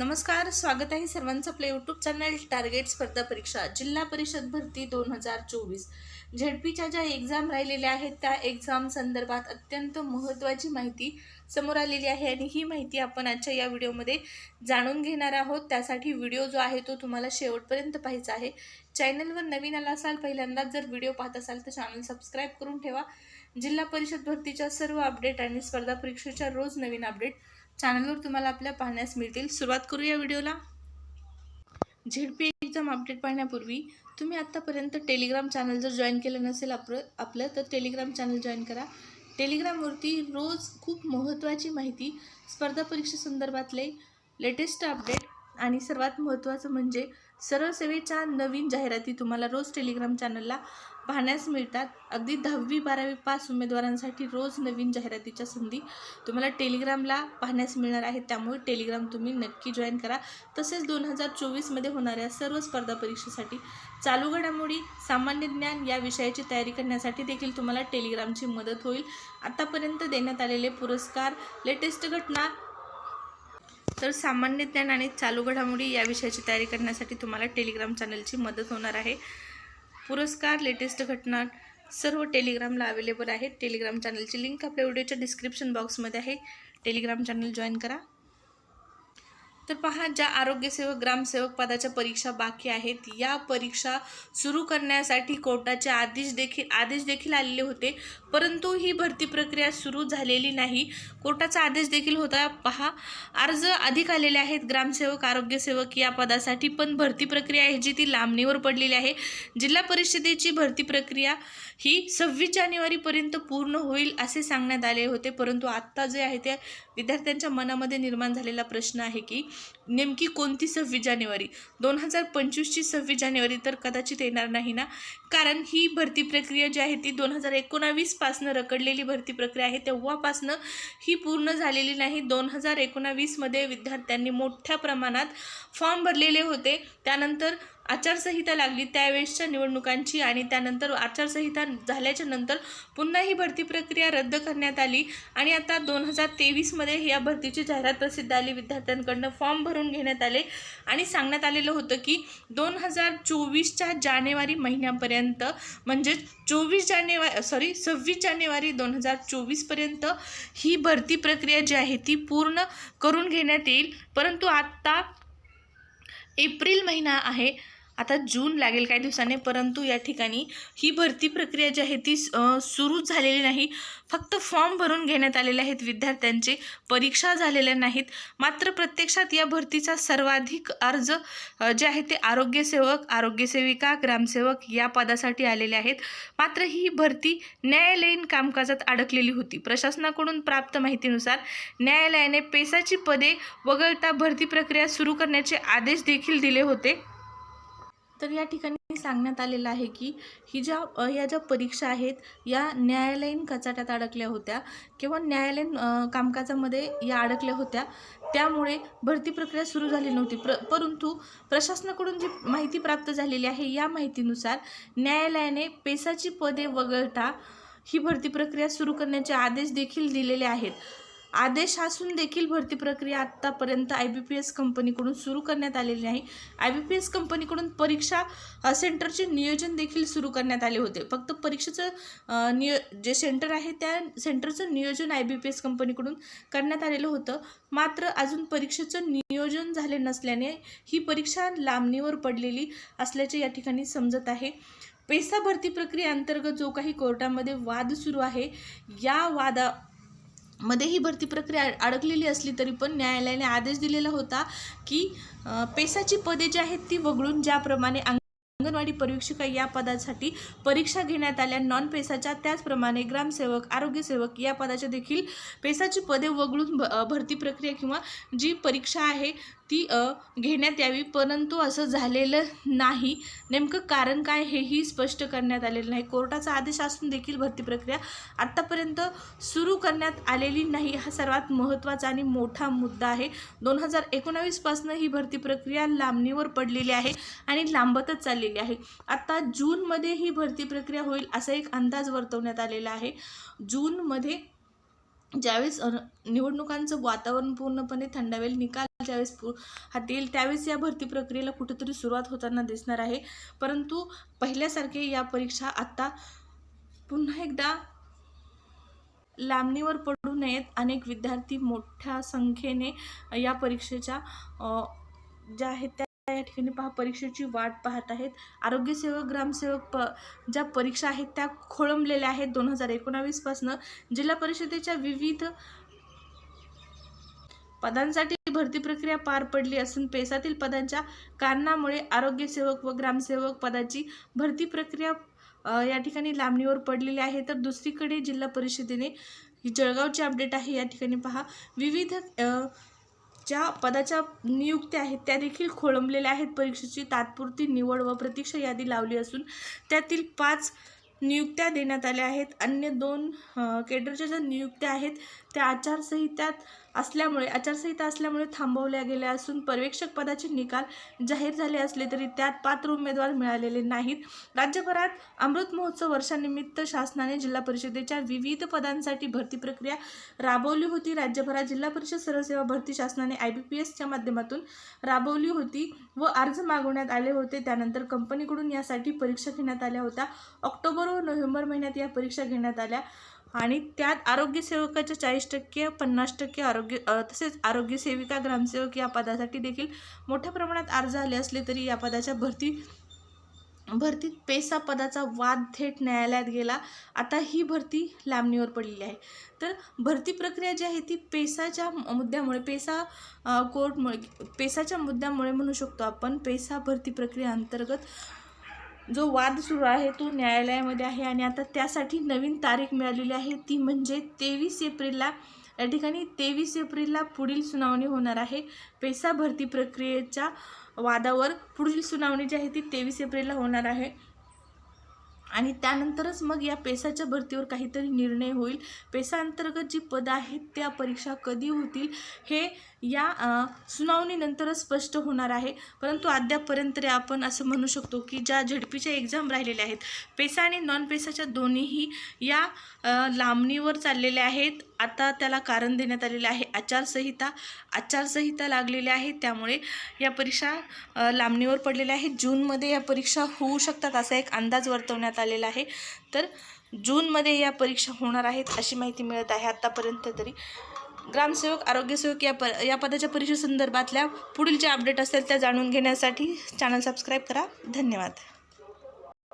नमस्कार स्वागत आहे सर्वांचं आपल्या यूट्यूब चॅनल टार्गेट स्पर्धा परीक्षा जिल्हा परिषद भरती दोन हजार चोवीस. झेडपीच्या ज्या एक्झाम राहिलेल्या आहेत त्या एक्झाम संदर्भात अत्यंत महत्त्वाची माहिती समोर आलेली आहे आणि ही माहिती आपण आजच्या या व्हिडिओमध्ये जाणून घेणार आहोत. त्यासाठी व्हिडिओ जो आहे तो तुम्हाला शेवटपर्यंत पाहायचा आहे. चॅनलवर नवीन आला असाल पहिल्यांदाच जर व्हिडिओ पाहत असाल तर चॅनल सबस्क्राईब करून ठेवा. जिल्हा परिषद भरतीच्या सर्व अपडेट आणि स्पर्धा परीक्षेच्या रोज नवीन अपडेट चॅनलवर तुम्हाला आपल्या पाहण्यास मिळतील. सुरुवात करूया व्हिडिओला. झेडपी एक्झाम अपडेट पाहण्यापूर्वी तुम्ही आत्तापर्यंत टेलिग्राम चॅनल जर जॉईन केलं नसेल आपलं आपलं तर टेलिग्राम चॅनल जॉईन करा. टेलिग्रामवरती रोज खूप महत्त्वाची माहिती स्पर्धा परीक्षेसंदर्भातले लेटेस्ट अपडेट आणि सर्वात महत्त्वाचं म्हणजे सरळ सेवेच्या नवीन जाहिराती तुम्हाला रोज टेलिग्राम चॅनलला पाहण्यास मिळतात. अगदी दहावी बारावी पास उमेदवारांसाठी रोज नवीन जाहिरातीच्या संधी तुम्हाला टेलिग्रामला पाहण्यास मिळणार आहेत. त्यामुळे टेलिग्राम तुम्ही नक्की जॉईन करा. तसेच दोन हजार चोवीसमध्ये होणाऱ्या सर्व स्पर्धा परीक्षेसाठी चालू घडामोडी सामान्य ज्ञान या विषयाची तयारी करण्यासाठी देखील तुम्हाला टेलिग्रामची मदत होईल. आतापर्यंत देण्यात आलेले पुरस्कार लेटेस्ट घटना तर सामान्य ज्ञान आणि चालू घडामोडी या विषयाची तयारी करण्यासाठी तुम्हाला टेलिग्राम चॅनलची मदत होणार आहे. पुरस्कार लेटेस्ट घटना सर्व टेलिग्रामला अवेलेबल आहेत. टेलिग्राम चॅनलची लिंक आपल्या व्हिडिओच्या डिस्क्रिप्शन बॉक्समध्ये आहे. टेलिग्राम चॅनल जॉईन करा. तर पहा ज्या आरोग्यसेवक ग्रामसेवक पदाच्या परीक्षा बाकी आहेत या परीक्षा सुरू करण्यासाठी कोर्टाचे आदेश देखील आदेश देखील आलेले होते. परंतु ही भरती प्रक्रिया सुरू झालेली नाही. कोर्टाचा आदेश देखील होता. पहा अर्ज अधिक आलेले आहेत. ग्रामसेवक आरोग्यसेवक या पदासाठी पण भरती प्रक्रिया आहे जी ती लांबणीवर पडलेली आहे. जिल्हा परिषदेची भरती प्रक्रिया ही सव्वीस जानेवारीपर्यंत पूर्ण होईल असे सांगण्यात आले होते. परंतु आत्ता जे आहे ते विद्यार्थ्यांच्या मनामध्ये निर्माण झालेला प्रश्न आहे की नेमकी कोणती सव्वीस जानेवारी? दोन हजार पंचवीसची सव्वीस जानेवारी तर कदाचित येणार नाही ना? कारण ही भरती प्रक्रिया जी आहे ती दोन हजार एकोणावीसपासनं रकडलेली भरती प्रक्रिया आहे. तेव्हापासनं ही पूर्ण झालेली नाही. दोन हजार एकोणावीसमध्ये विद्यार्थ्यांनी मोठ्या प्रमाणात फॉर्म भरलेले होते. त्यानंतर आचारसंहिता लागली त्यावेळेसच्या निवडणुकांची आणि त्यानंतर आचारसंहिता झाल्याच्यानंतर पुन्हा ही भरती प्रक्रिया रद्द करण्यात आली. आणि आता दोन हजार तेवीसमध्ये या भरतीची जाहिरात प्रसिद्ध आली. विद्यार्थ्यांकडनं फॉर्म भरून घेण्यात आले. आणि सांगण्यात आलेलं होतं की दोन हजार चोवीसच्या जानेवारी महिन्यापर्यंत म्हणजेच चोवीस जानेवारी सॉरी सव्वीस जानेवारी दोन हजार चोवीसपर्यंत ही भरती प्रक्रिया जी आहे ती पूर्ण करून घेण्यात येईल. परंतु आत्ता एप्रिल महिना आहे. आता जून लागेल काही दिवसाने परंतु या ठिकाणी ही भरती प्रक्रिया जी आहे ती सुरू झालेली नाही. फक्त फॉर्म भरून घेण्यात आलेले आहेत विद्यार्थ्यांचे परीक्षा झालेल्या नाहीत. मात्र प्रत्यक्षात या भरतीचा सर्वाधिक अर्ज जे आहे ते आरोग्यसेवक आरोग्यसेविका ग्रामसेवक या पदासाठी आलेले आहेत. मात्र ही भरती न्यायालयीन कामकाजात अडकलेली होती. प्रशासनाकडून प्राप्त माहितीनुसार न्यायालयाने पेसाची पदे वगळता भरती प्रक्रिया सुरू करण्याचे आदेश देखील दिले होते. तर या ठिकाणी सांगण्यात आलेलं आहे की ही ज्या या ज्या परीक्षा आहेत या न्यायालयीन कचाट्यात अडकल्या होत्या किंवा न्यायालयीन कामकाजामध्ये या अडकल्या होत्या त्यामुळे भरती प्रक्रिया सुरू झाली नव्हती. प्र परंतु प्रशासनाकडून जी माहिती प्राप्त झालेली आहे या माहितीनुसार न्यायालयाने पेसाची पदे वगळता ही भरती प्रक्रिया सुरू करण्याचे आदेश देखील दिलेले आहेत. आदेश असून देखील भरती प्रक्रिया आत्तापर्यंत आय बी पी एस कंपनीकडून सुरू करण्यात आलेली नाही आय बी पी एस कंपनीकडून परीक्षा सेंटरचे नियोजन देखील सुरू करण्यात आले होते. फक्त परीक्षेचं नियो जे सेंटर आहे त्या सेंटरचं नियोजन आय बी पी एस कंपनीकडून करण्यात आलेलं होतं. मात्र अजून परीक्षेचं नियोजन झाले नसल्याने ही परीक्षा लांबणीवर पडलेली असल्याचे या ठिकाणी समजत आहे. पेसा भरती प्रक्रिया अंतर्गत जो काही कोर्टामध्ये वाद सुरू आहे या वादा मध्ये ही भरती प्रक्रिया अडकलेली असली तरी पण न्यायालयाने आदेश दिलेला होता की पेसाची पदे जी आहेत ती वगळून ज्याप्रमाणे अंगणवाडी परीक्षिका या पदासाठी परीक्षा घेण्यात आल्या नॉन पेसाच्या त्याचप्रमाणे ग्रामसेवक आरोग्यसेवक या पदाच्या देखील पेसाची पदे वगळून भ भरती प्रक्रिया किंवा जी परीक्षा आहे ती घेण्यात यावी. परंतु असं झालेलं नाही. नेमकं कारण काय हेही स्पष्ट करण्यात आलेलं नाही. कोर्टाचा आदेश असून देखील भरती प्रक्रिया आत्तापर्यंत सुरू करण्यात आलेली नाही. हा सर्वात महत्त्वाचा आणि मोठा मुद्दा आहे. दोन हजार एकोणावीसपासून ही भरती प्रक्रिया लांबणीवर पडलेली आहे आणि लांबतच चाललेली आहे. आत्ता जूनमध्ये ही भरती प्रक्रिया होईल असा एक अंदाज वर्तवण्यात आलेला आहे. जूनमध्ये ज्यावेळेस निवडणुकांचं वातावरण पूर्णपणे थंडावेल निकाल ज्यावेळेस पु हाती येईल त्यावेळेस या भरती प्रक्रियेला कुठेतरी सुरुवात होताना दिसणार आहे. परंतु पहिल्यासारखे या परीक्षा आता पुन्हा एकदा लांबणीवर पडू नयेत. अनेक विद्यार्थी मोठ्या संख्येने या परीक्षेच्या ज्या आहेत त्या या ठिकाणी पहा परीक्षेची वाट पाहत आहेत. आरोग्यसेवक ग्रामसेवक प ज्या परीक्षा आहेत त्या खोळंबलेल्या आहेत. दोन हजार एकोणावीसपासनं जिल्हा परिषदेच्या विविध पदांसाठी भरती प्रक्रिया पार पडली असून पेसातील पदांच्या कारणामुळे आरोग्यसेवक व ग्रामसेवक पदाची भरती प्रक्रिया या ठिकाणी लांबणीवर पडलेली आहे. तर दुसरीकडे जिल्हा परिषदेने ही जळगावची अपडेट आहे. या ठिकाणी पहा विविध ज्या पदाच्या नियुक्त्या आहेत त्या देखील खोळंबलेल्या आहेत. परीक्षेची तात्पुरती निवड व प्रतीक्षा यादी लावली असून त्यातील पाच नियुक्त्या देण्यात आल्या आहेत. अन्य दोन केडरच्या ज्या नियुक्त्या आहेत त्या आचारसंहित्यात असल्यामुळे आचारसंहिता असल्यामुळे थांबवल्या गेल्या असून पर्यवेक्षक पदाचे निकाल जाहीर झाले असले तरी त्यात पात्र उमेदवार मिळालेले नाहीत. राज्यभरात अमृत महोत्सव वर्षानिमित्त शासनाने जिल्हा परिषदेच्या विविध पदांसाठी भरती प्रक्रिया राबवली होती. राज्यभरात जिल्हा परिषद सर्वसेवा भरती शासनाने आय बी पी एसच्या माध्यमातून राबवली होती व अर्ज मागवण्यात आले होते. त्यानंतर कंपनीकडून यासाठी परीक्षा घेण्यात आल्या होत्या. ऑक्टोबर व नोव्हेंबर महिन्यात या परीक्षा घेण्यात आल्या. आणि त्यात आरोग्य सेवकाच्या चाळीस टक्के पन्नास टक्के आरोग्य तसेच आरोग्य सेविका ग्रामसेवक या पदासाठी देखील मोठ्या प्रमाणात अर्ज आले असले तरी या पदाच्या भरती भरतीत पेसा पदाचा वाद थेट न्यायालयात गेला. आता ही भरती लांबणीवर पडलेली आहे. तर भरती प्रक्रिया जी आहे ती पेसाच्या मुद्द्यामुळे पेसा कोर्टमुळे पेसाच्या मुद्द्यामुळे म्हणू शकतो आपण. पेसा भरती प्रक्रिया अंतर्गत जो वाद सुरू आहे तो न्यायालयामध्ये आहे आणि आता त्यासाठी नवीन तारीख मिळालेली आहे. ती म्हणजे तेवीस एप्रिलला या ठिकाणी तेवीस एप्रिलला पुढील सुनावणी होणार आहे. पेसा भरती प्रक्रियेच्या वादावर पुढील सुनावणी जी आहे ती तेवीस एप्रिलला होणार आहे. आणि त्यानंतरच मग या पेसाच्या भरतीवर काहीतरी निर्णय होईल. पेसा अंतर्गत जी पदं आहेत त्या परीक्षा कधी होतील हे या सुनावणीनंतरच स्पष्ट होणार आहे. परंतु अद्यापपर्यंत तरी आपण असं म्हणू शकतो की ज्या झेडपीच्या एक्झाम राहिलेल्या आहेत पेसा आणि नॉन पेसाच्या दोन्हीही या लांबणीवर चाललेल्या आहेत. आता त्याला कारण देण्यात आलेलं आहे. आचारसंहिता आचारसंहिता लागलेली आहे. त्यामुळे या परीक्षा लांबणीवर पडलेल्या आहेत. जूनमध्ये या परीक्षा होऊ शकतात असा एक अंदाज वर्तवण्यात आलेला आहे. तर जूनमध्ये या परीक्षा होणार आहेत अशी माहिती मिळत आहे आत्तापर्यंत तरी. ग्रामसेवक आरोग्यसेवक या प या पदाच्या परीक्षेसंदर्भातल्या पुढील ज्या अपडेट असतील त्या जाणून घेण्यासाठी चॅनल सबस्क्राईब करा. धन्यवाद.